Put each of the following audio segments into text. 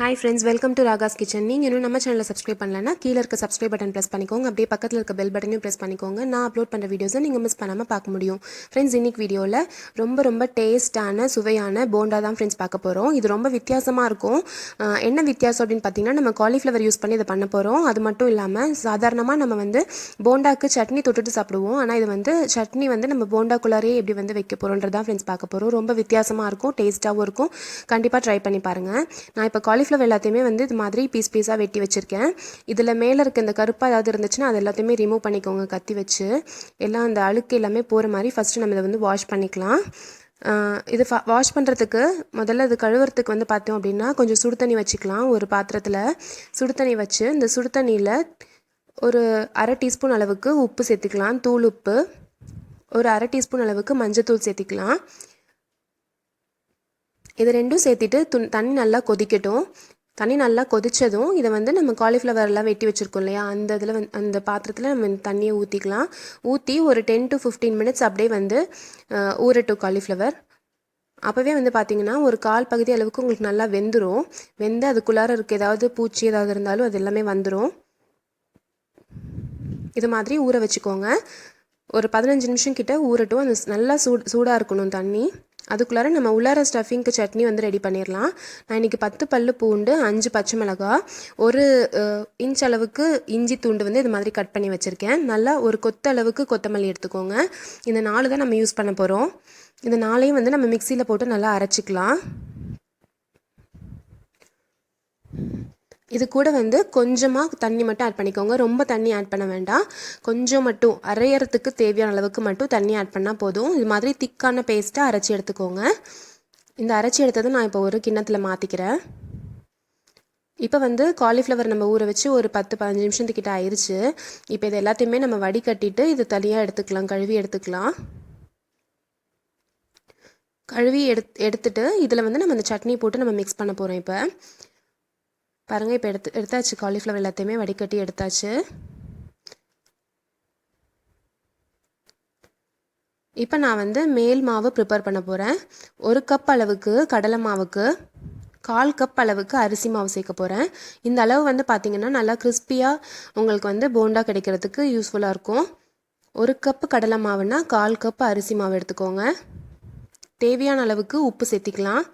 Hi friends welcome to Raga's kitchen நீங்கள் இன்னும் நம்ம சேனலை சப்ஸ்கிரைப் பண்ணலன்னா கீழே இருக்க சப்ஸ்கிரைப் பட்டன் ப்ரெஸ் பண்ணிக்கோங்க. அப்படியே பக்கத்தில் இருக்க பெல் பட்டனையும் ப்ரெஸ் பண்ணிக்கோங்க. நான் அப்லோட் பண்ணுற வீடியோஸை நீங்கள் மிஸ் பண்ணாமல் பார்க்க முடியும். ஃப்ரெண்ட்ஸ் இன்னைக்கு வீடியோவில் ரொம்ப ரொம்ப டேஸ்ட்டான சுவையான போண்டா தான் ஃப்ரெண்ட்ஸ் பார்க்க போகிறோம் இது ரொம்ப வித்தியாசமாக இருக்கும். என்ன வித்தியாசம் அப்படின்னு பார்த்தீங்கன்னா நம்ம காலிஃப்ளவர் யூஸ் பண்ணி இதை பண்ண போகிறோம் அது மட்டும் இல்லாமல் சாதாரணமாக நம்ம வந்து போண்டாக்கு சட்னி தொட்டுட்டு சாப்பிடுவோம். ஆனால் இது வந்து சட்னி வந்து நம்ம போண்டாக்குள்ளாரே எப்படி வந்து வைக்க போகிறோன்றதான் ஃப்ரெண்ட்ஸ் பார்க்க போகிறோம் ரொம்ப வித்தியாசமாக இருக்கும் டேஸ்ட்டாகவும் இருக்கும். கண்டிப்பாக ட்ரை பண்ணி பாருங்கள் நான் இப்போ காலிஃப்ளவர் எல்லாத்தையுமே வந்து இது மாதிரி பீஸ் பீஸாக வெட்டி வச்சுருக்கேன். இதில் மேலே இருக்க இந்த கருப்பாக ஏதாவது இருந்துச்சுன்னா அது எல்லாத்தையுமே ரிமூவ் பண்ணிக்கோங்க கத்தி வச்சு. எல்லாம் அந்த அழுக்கு எல்லாமே போகிற மாதிரி ஃபஸ்ட்டு நம்ம இதை வந்து வாஷ் பண்ணிக்கலாம். இது ஃப வாஷ் பண்ணுறதுக்கு முதல்ல இது கழுவுறதுக்கு வந்து பார்த்தோம் அப்படின்னா கொஞ்சம் சுடு தண்ணி வச்சுக்கலாம் ஒரு பாத்திரத்தில். சுடு தண்ணி வச்சு இந்த சுடு தண்ணியில் ஒரு அரை டீஸ்பூன் அளவுக்கு உப்பு சேர்த்துக்கலாம் தூள் உப்பு. ஒரு அரை டீஸ்பூன் அளவுக்கு மஞ்சத்தூள் சேர்த்திக்கலாம். இது ரெண்டும் சேர்த்துட்டு துண் தண்ணி நல்லா கொதிக்கட்டும். தண்ணி நல்லா கொதித்ததும் இதை வந்து நம்ம காலிஃப்ளவர்லாம் வெட்டி வச்சுருக்கோம் இல்லையா? அந்த இதில் வந்து அந்த பாத்திரத்தில் நம்ம தண்ணியை ஊற்றிக்கலாம் ஊற்றி ஒரு டென் டு ஃபிஃப்டீன் மினிட்ஸ் அப்படியே வந்து ஊறட்டும் காலிஃப்ளவர் அப்போவே வந்து பார்த்திங்கன்னா ஒரு கால் பகுதி அளவுக்கு உங்களுக்கு நல்லா வெந்துடும் வெந்து அதுக்குள்ளார இருக்க ஏதாவது பூச்சி ஏதாவது இருந்தாலும் அது எல்லாமே வந்துடும் இது மாதிரி ஊற வச்சுக்கோங்க. ஒரு பதினஞ்சு நிமிஷம் கிட்ட ஊறட்டும். அந்த நல்லா சூடு சூடாக இருக்கணும் தண்ணி. அதுக்குள்ளார நம்ம உள்ளார ஸ்டஃபிங்க்கு சட்னி வந்து ரெடி பண்ணிடலாம் நான் இன்றைக்கி பத்து பல்லு பூண்டு அஞ்சு பச்சை மிளகாய் ஒரு இன்ச் அளவுக்கு இஞ்சி துண்டு வந்து இது மாதிரி கட் பண்ணி வச்சுருக்கேன். நல்லா ஒரு கொத்த அளவுக்கு கொத்தமல்லி எடுத்துக்கோங்க. இந்த நாலு தான் நம்ம யூஸ் பண்ண போகிறோம் இந்த நாளையும் வந்து நம்ம மிக்சியில் போட்டு நல்லா அரைச்சிக்கலாம். இது கூட வந்து கொஞ்சமாக தண்ணி மட்டும் ஆட் பண்ணிக்கோங்க. ரொம்ப தண்ணி ஆட் பண்ண வேண்டாம். கொஞ்சம் மட்டும் அரையறதுக்கு தேவையான அளவுக்கு மட்டும் தண்ணி ஆட் பண்ணால் போதும். இது மாதிரி திக்கான பேஸ்ட்டை அரைச்சி எடுத்துக்கோங்க. இந்த அரைச்சி எடுத்ததை நான் இப்போ ஒரு கிண்ணத்தில் மாற்றிக்கிறேன் இப்போ வந்து காலிஃப்ளவர் நம்ம ஊற வச்சு ஒரு பத்து பதினஞ்சு நிமிஷத்துக்கிட்ட ஆயிடுச்சு இப்போ இது எல்லாத்தையுமே நம்ம வடிகட்டிட்டு இது தனியாக எடுத்துக்கலாம். கழுவி எடுத்துக்கலாம். கழுவி எடுத் எடுத்துட்டு இதில் வந்து நம்ம இந்த சட்னி போட்டு நம்ம மிக்ஸ் பண்ண போகிறோம் இப்போ. பாருங்கள் இப்போ எடுத்து எடுத்தாச்சு. காலிஃப்ளவர் எல்லாத்தையுமே வடிகட்டி எடுத்தாச்சு. இப்போ நான் வந்து மேல் மாவு ப்ரிப்பேர் பண்ண போகிறேன் ஒரு கப் அளவுக்கு கடலை மாவுக்கு கால் கப் அளவுக்கு அரிசி மாவு சேர்க்க போகிறேன் இந்த அளவு வந்து பார்த்திங்கன்னா நல்லா கிறிஸ்பியாக உங்களுக்கு வந்து போண்டா கிடைக்கிறதுக்கு யூஸ்ஃபுல்லாக இருக்கும். ஒரு கப்பு கடலை மாவுனா கால் கப் அரிசி மாவு எடுத்துக்கோங்க. தேவையான அளவுக்கு உப்பு சேர்த்திக்கலாம்.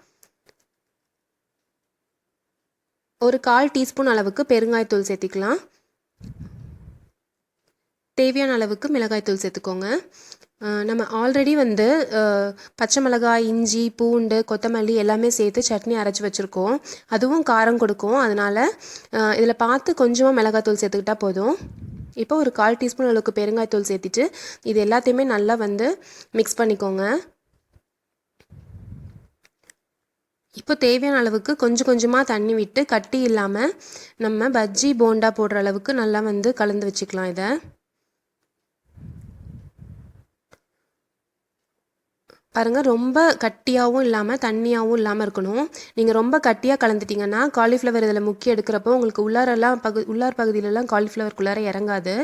ஒரு கால் டீஸ்பூன் அளவுக்கு பெருங்காயத்தூள் சேர்த்திக்கலாம். தேவையான அளவுக்கு மிளகாய்த்தூள் சேர்த்துக்கோங்க. நம்ம ஆல்ரெடி வந்து பச்சை மிளகாய் இஞ்சி பூண்டு கொத்தமல்லி எல்லாமே சேர்த்து சட்னி அரைச்சி வச்சுருக்கோம். அதுவும் காரம் கொடுக்கும். அதனால் இதில் பார்த்து கொஞ்சமாக மிளகாய்த்தூள் சேர்த்துக்கிட்டா போதும். இப்போ ஒரு கால் டீஸ்பூன் அளவுக்கு பெருங்காயத்தூள் சேர்த்துட்டு இது எல்லாத்தையுமே நல்லா வந்து மிக்ஸ் பண்ணிக்கோங்க. இப்போ தேவையான அளவுக்கு கொஞ்சம் கொஞ்சமாக தண்ணி விட்டு கட்டி இல்லாமல் நம்ம பஜ்ஜி போண்டா போடுற அளவுக்கு நல்லா வந்து கலந்து வச்சுக்கலாம் இதை. பாருங்கள் ரொம்ப கட்டியாகவும் இல்லாமல் தண்ணியாகவும் இல்லாமல் இருக்கணும். நீங்கள் ரொம்ப கட்டியாக கலந்துட்டீங்கன்னா காலிஃப்ளவர் இதில் முக்கிய எடுக்கிறப்போ உங்களுக்கு உள்ளாரெல்லாம் பகு உள்ளார் பகுதியிலலாம் காலிஃப்ளவருக்குள்ளார இறங்காது.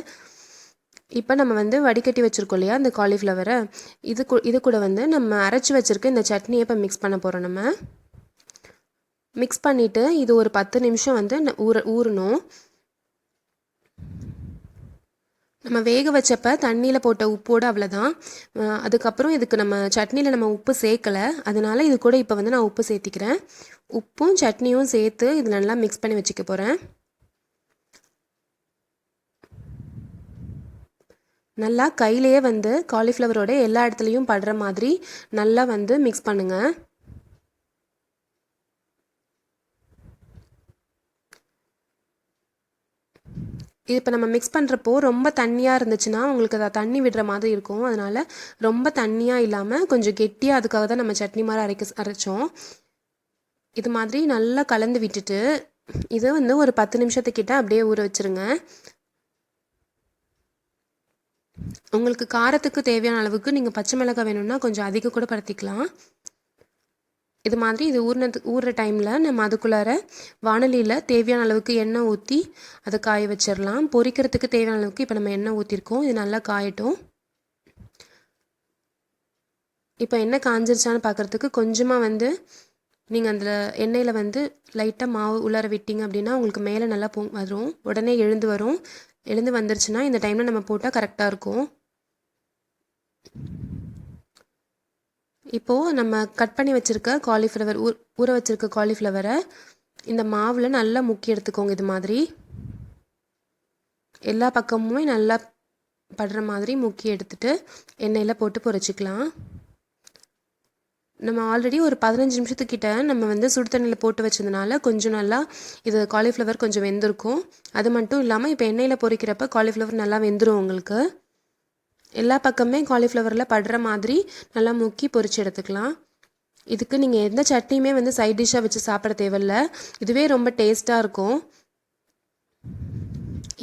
இப்போ நம்ம வந்து வடிகட்டி வச்சுருக்கோம் இல்லையா இந்த காலிஃப்ளவரை இது இது கூட வந்து நம்ம அரைச்சி வச்சுருக்க இந்த சட்னியை இப்போ மிக்ஸ் பண்ண போகிறோம் நம்ம. மிக்ஸ் பண்ணிவிட்டு இது ஒரு பத்து நிமிஷம் வந்து ஊற ஊறணும். நம்ம வேக வச்சப்ப தண்ணியில் போட்ட உப்போடு அவ்வளோதான் அதுக்கப்புறம் இதுக்கு நம்ம சட்னியில் நம்ம உப்பு சேர்க்கலை. அதனால இது கூட இப்போ வந்து நான் உப்பு சேர்த்திக்கிறேன். உப்பும் சட்னியும் சேர்த்து இது நல்லா மிக்ஸ் பண்ணி வச்சுக்க போகிறேன் நல்லா கையிலேயே வந்து காலிஃப்ளவரோட எல்லா இடத்துலையும் படுற மாதிரி நல்லா வந்து மிக்ஸ் பண்ணுங்கள் இது இப்போ நம்ம மிக்ஸ் பண்ணுறப்போ ரொம்ப தண்ணியாக இருந்துச்சுன்னா உங்களுக்கு அதை தண்ணி விடுற மாதிரி இருக்கும். அதனால் ரொம்ப தண்ணியாக இல்லாமல் கொஞ்சம் கெட்டியாக அதுக்காக தான் நம்ம சட்னி மாதிரி அரைக்க அரைச்சோம். இது மாதிரி நல்லா கலந்து விட்டுட்டு இதை வந்து ஒரு பத்து நிமிஷத்துக்கிட்ட அப்படியே ஊற வச்சுருங்க. உங்களுக்கு காரத்துக்கு தேவையான அளவுக்கு நீங்கள் பச்சை மிளகாய் வேணும்னா கொஞ்சம் அதிகம் கூட படுத்திக்கலாம் இது மாதிரி இது ஊறினது ஊறுற டைமில் நம்ம அதுக்குள்ளார வானலியில் தேவையான அளவுக்கு எண்ணெய் ஊற்றி அதை காய வச்சிடலாம் பொரிக்கிறதுக்கு தேவையான அளவுக்கு இப்போ நம்ம எண்ணெய் ஊற்றிருக்கோம் இது நல்லா காயட்டும். இப்போ எண்ணெய் காஞ்சிருச்சான்னு பார்க்குறதுக்கு கொஞ்சமாக வந்து நீங்கள் அந்த எண்ணெயில் வந்து லைட்டாக மாவு உள்ளார விட்டீங்க அப்படின்னா உங்களுக்கு மேலே நல்லா பொங் வரும். உடனே எழுந்து வரும். எழுந்து வந்துருச்சுன்னா இந்த டைமில் நம்ம போட்டால் கரெக்டாக இருக்கும். இப்போது நம்ம கட் பண்ணி வச்சுருக்க காலிஃப்ளவர் ஊ ஊற வச்சுருக்க காலிஃப்ளவரை இந்த மாவில் நல்லா முக்கி எடுத்துக்கோங்க இது மாதிரி. எல்லா பக்கமுமே நல்லா படுற மாதிரி முக்கி எடுத்துகிட்டு எண்ணெயில் போட்டு பொரிச்சிக்கலாம் நம்ம ஆல்ரெடி ஒரு பதினஞ்சு நிமிஷத்துக்கிட்ட நம்ம வந்து சுடு தண்ணியில் போட்டு வச்சதுனால கொஞ்சம் நல்லா இது காலிஃப்ளவர் கொஞ்சம் வெந்திருக்கும். அது மட்டும் இல்லாமல் இப்போ எண்ணெயில் பொரிக்கிறப்ப காலிஃப்ளவர் நல்லா வெந்துடும் உங்களுக்கு. எல்லா பக்கமே காலிஃப்ளவரில் படுற மாதிரி நல்லா முக்கி பொறிச்சு எடுத்துக்கலாம். இதுக்கு நீங்கள் எந்த சட்னியுமே வந்து சைட் டிஷ்ஷாக வச்சு சாப்பிட தேவையில்ல. இதுவே ரொம்ப டேஸ்ட்டாக இருக்கும்.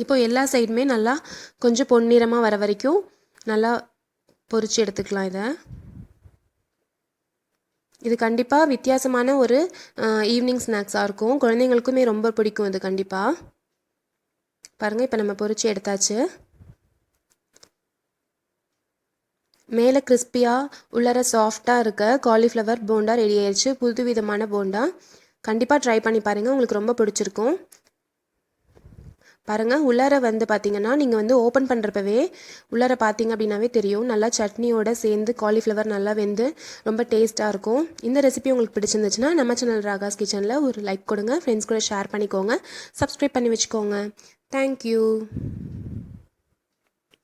இப்போ எல்லா சைடுமே நல்லா கொஞ்சம் பொன்னிறமாக வர வரைக்கும் நல்லா பொரிச்சு எடுத்துக்கலாம் இதை. இது கண்டிப்பாக வித்தியாசமான ஒரு ஈவினிங் ஸ்நாக்ஸாக இருக்கும். குழந்தைங்களுக்குமே ரொம்ப பிடிக்கும் இது கண்டிப்பாக பாருங்கள் இப்போ நம்ம பொறிச்சு எடுத்தாச்சு. மேலே கிறிஸ்பியாக உள்ளர சாஃப்டாக இருக்க காலிஃப்ளவர் போண்டா ரெடி ஆயிடுச்சு புது விதமான போண்டா. கண்டிப்பாக ட்ரை பண்ணி பாருங்கள் உங்களுக்கு ரொம்ப பிடிச்சிருக்கும். பாருங்கள் உள்ளார வந்து பார்த்தீங்கன்னா நீங்கள் வந்து ஓப்பன் பண்ணுறப்பவே உள்ளார பார்த்தீங்க அப்படின்னாவே தெரியும். நல்லா சட்னியோட சேர்ந்து காலிஃப்ளவர் நல்லா வெந்து ரொம்ப டேஸ்ட்டாக இருக்கும். இந்த ரெசிபி உங்களுக்கு பிடிச்சிருந்துச்சுன்னா நம்ம சேனல் ராகாஸ் கிச்சனில் ஒரு லைக் கொடுங்க. ஃப்ரெண்ட்ஸ் கூட ஷேர் பண்ணிக்கோங்க. சப்ஸ்கிரைப் பண்ணி வச்சுக்கோங்க. தேங்க்யூ